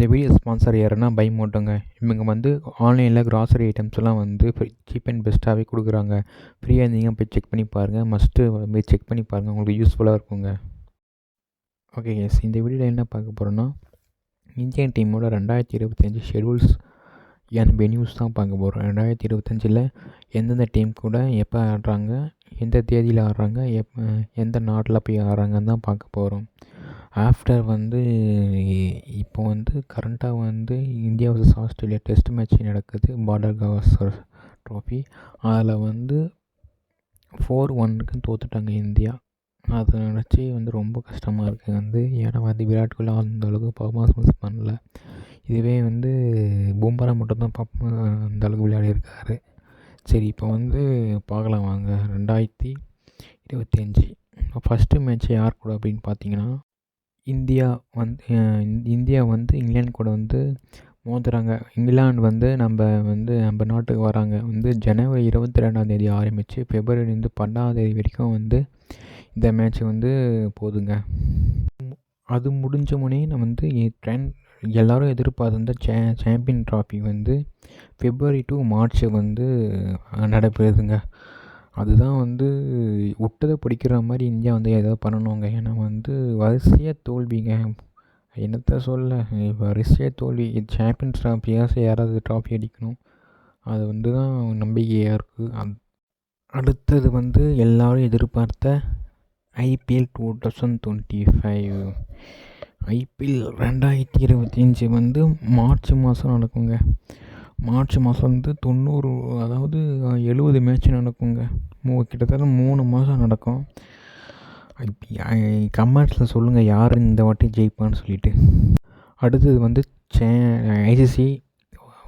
இந்த video sponsor யாருன்னா by மோட்டோங்க. இவங்க வந்து ஆன்லைனில் கிராசரி ஐட்டம்ஸ்லாம் வந்து சீப் அண்ட் பெஸ்ட்டாகவே கொடுக்குறாங்க. ஃப்ரீயாக இருந்தீங்க போய் செக் பண்ணி பாருங்கள் மஸ்ட்டு போய் செக் பண்ணி பாருங்கள் உங்களுக்கு யூஸ்ஃபுல்லாக இருக்குங்க. ஓகே எஸ் இந்த வீடியோவில் என்ன பார்க்க போகிறோன்னா இந்தியன் டீமோட ரெண்டாயிரத்தி இருபத்தஞ்சி ஷெடியூல்ஸ் அண்ட் வென்யூஸ் தான் பார்க்க போகிறோம் ரெண்டாயிரத்தி இருபத்தஞ்சில் எந்தெந்த டீம் கூட எப்போ ஆடுறாங்க எந்த தேதியில் ஆடுறாங்க எப்போ எந்த நாட்டில் போய் ஆடுறாங்கன்னு தான் பார்க்க போகிறோம் ஆஃப்டர் வந்து இப்போ வந்து கரண்ட்டாக வந்து India versus Australia test match நடக்குது. பார்டர் கவாஸ்கர் ட்ராஃபி அதில் வந்து ஃபோர் ஒன்னுக்கு தோற்றுட்டாங்க இந்தியா. அதை நினச்சி வந்து ரொம்ப கஷ்டமாக இருக்குது வந்து ஏன்னா வந்து விராட் கோலி அந்த அளவுக்கு பர்ஃபார்மன்ஸ் பண்ணல. இதுவே வந்து பூம்பரா மட்டும்தான் பப் அந்த அளவுக்கு விளையாடிருக்காரு. சரி இப்போ வந்து பார்க்கலாம் வாங்க. ரெண்டாயிரத்தி இருபத்தி அஞ்சு. ஃபஸ்ட்டு மேட்ச் யார் கூட அப்படின்னு பார்த்தீங்கன்னா இந்தியா வந்து இந்தியா வந்து இங்கிலாந்து கூட வந்து மோதுறாங்க. இங்கிலாந்து வந்து நம்ம வந்து நம்ம நாட்டுக்கு வராங்க. வந்து ஜனவரி இருபத்தி ரெண்டாந்தேதி ஆரம்பித்து பிப்ரவரி வந்து பன்னெண்டாந்தேதி வரைக்கும் வந்து இந்த மேட்ச் வந்து போதுங்க. அது முடிஞ்ச முன்னே நான் வந்து ட்ரெண்ட் எல்லோரும் எதிர்பார்த்த சே சாம்பியன் ட்ராஃபி வந்து பிப்ரவரி டு மார்ச் வந்து நடைபெறுதுங்க. அதுதான் வந்து விட்டதை பிடிக்கிற மாதிரி இந்தியா வந்து ஏதாவது பண்ணணுங்க. ஏன்னா வந்து வரிசையாக தோல்விங்க. என்னத்த சொல்ல? வரிசையாக தோல்வி சாம்பியன்ஸ் ட்ராஃபியாச்சும் யாராவது ட்ராஃபி அடிக்கணும். அது வந்து தான் நம்பிக்கையாக இருக்குது அத் அடுத்தது வந்து எல்லோரும் எதிர்பார்த்த IPL two thousand twenty five IPL ரெண்டாயிரத்தி இருபத்தி அஞ்சு வந்து மார்ச் மாதம் நடக்குங்க. மார்ச் மாதம் வந்து தொண்ணூறு அதாவது எழுபது மேட்ச் நடக்குங்க. மூ கிட்டத்தட்ட மூணு மாதம் நடக்கும். கமெண்ட்ஸில் சொல்லுங்கள் யார் இந்த வாட்டி ஜெயிப்பான்னு சொல்லிட்டு. அடுத்தது வந்து சே ICC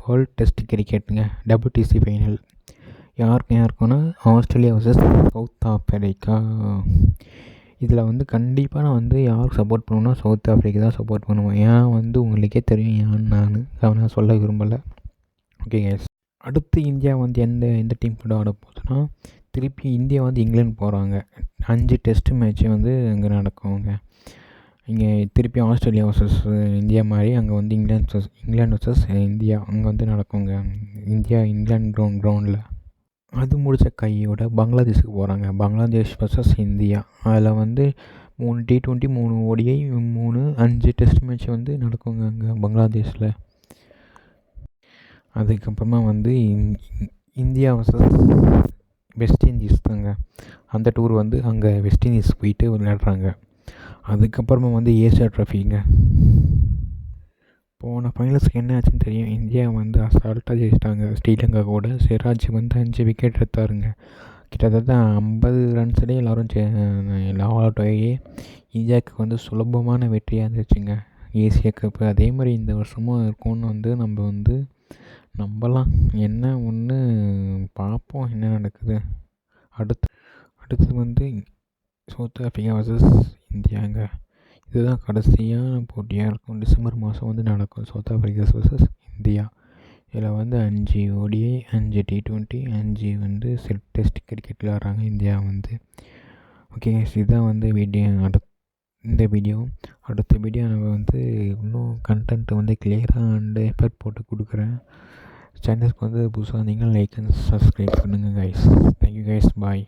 world test கிரிக்கெட்டுங்க. WTC final. யாருக்கு யாருக்குன்னா ஆஸ்திரேலியா வர்சஸ் சவுத் ஆஃப்ரிக்கா இதில் வந்து கண்டிப்பாக நான் வந்து யாருக்கு சப்போர்ட் பண்ணுவேன்னா சவுத் ஆஃப்ரிக்கா தான் சப்போர்ட் பண்ணுவேன். ஏன் வந்து உங்களுக்கே தெரியும் ஏன் நான். நான் சொல்ல விரும்பலை. ஓகே அடுத்து இந்தியா வந்து எந்த எந்த டீம் கூட ஆட போகுதுன்னா திருப்பி இந்தியா வந்து இங்கிலாந்து போகிறாங்க அஞ்சு டெஸ்ட் மேட்ச்சு வந்து அங்கே நடக்குங்க இங்கே திருப்பி ஆஸ்திரேலியா வர்சஸ் இந்தியா மாதிரி அங்கே வந்து England versus England versus India அங்கே வந்து நடக்குங்க இந்தியா இங்கிலாந்து க்ரௌண்ட் க்ரௌண்டில் அது முடித்த கையோட பங்களாதேஷுக்கு போகிறாங்க பங்களாதேஷ் வர்சஸ் இந்தியா. அதில் வந்து மூணு டி ட்வெண்ட்டி மூணு ஓடிஐ மூணு அஞ்சு டெஸ்ட் மேட்ச் வந்து நடக்குங்க அங்கே பங்களாதேஷில். அதுக்கப்புறமா வந்து இந்தியா வர்சஸ் வெஸ்ட் இண்டீஸ் தாங்க. அந்த டூர் வந்து அங்கே வெஸ்ட் இண்டீஸ் போயிட்டு விளையாடுறாங்க. அதுக்கப்புறமா வந்து ஏசியா ட்ராஃபிங்க. போன ஃபைனல்ஸ்க்கு என்ன ஆச்சுன்னு தெரியும். இந்தியா வந்து அசால்ட்டாக ஜெயிச்சிட்டாங்க. ஸ்ரீலங்கா கூட சிராஜ் வந்து அஞ்சு விக்கெட் எடுத்தாருங்க. கிட்டத்தட்ட ஐம்பது ரன்ஸ்லேயே எல்லோரும் எல்லாம் இந்தியாவுக்கு வந்து சுலபமான வெற்றியாக இருந்துச்சுங்க. ஏசியா கப்பு அதே மாதிரி இந்த வருஷமும் இருக்கும்னு வந்து நம்ம வந்து நம்பலாம். என்ன ஒன்று பார்ப்போம் என்ன நடக்குது. அடுத்து அடுத்து வந்து சவுத் ஆஃப்ரிக்கா வர்சஸ் இந்தியாங்க இதுதான் கடைசியான போட்டியாக இருக்கும். டிசம்பர் மாதம் வந்து நடக்கும். சவுத் ஆஃப்ரிக்கா வர்சஸ் இந்தியா இதில் வந்து அஞ்சு ஓடிஐ அஞ்சு டி ட்வெண்ட்டி அஞ்சு வந்து செட் டெஸ்ட் கிரிக்கெட் விளாட்றாங்க இந்தியா வந்து. ஓகே இதுதான் வந்து வீடியோ அடுத் இந்த வீடியோ அடுத்த வீடியோ நம்ம வந்து இன்னும் கண்டென்ட் வந்து கிளியராக அண்டு எஃபர்ட் போட்டு கொடுக்குறேன். சேனலுக்கு வந்து புதுசாக இருந்தீங்கன்னா லைக் அண்ட் சப்ஸ்கிரைப் பண்ணுங்கள் guys thank you guys bye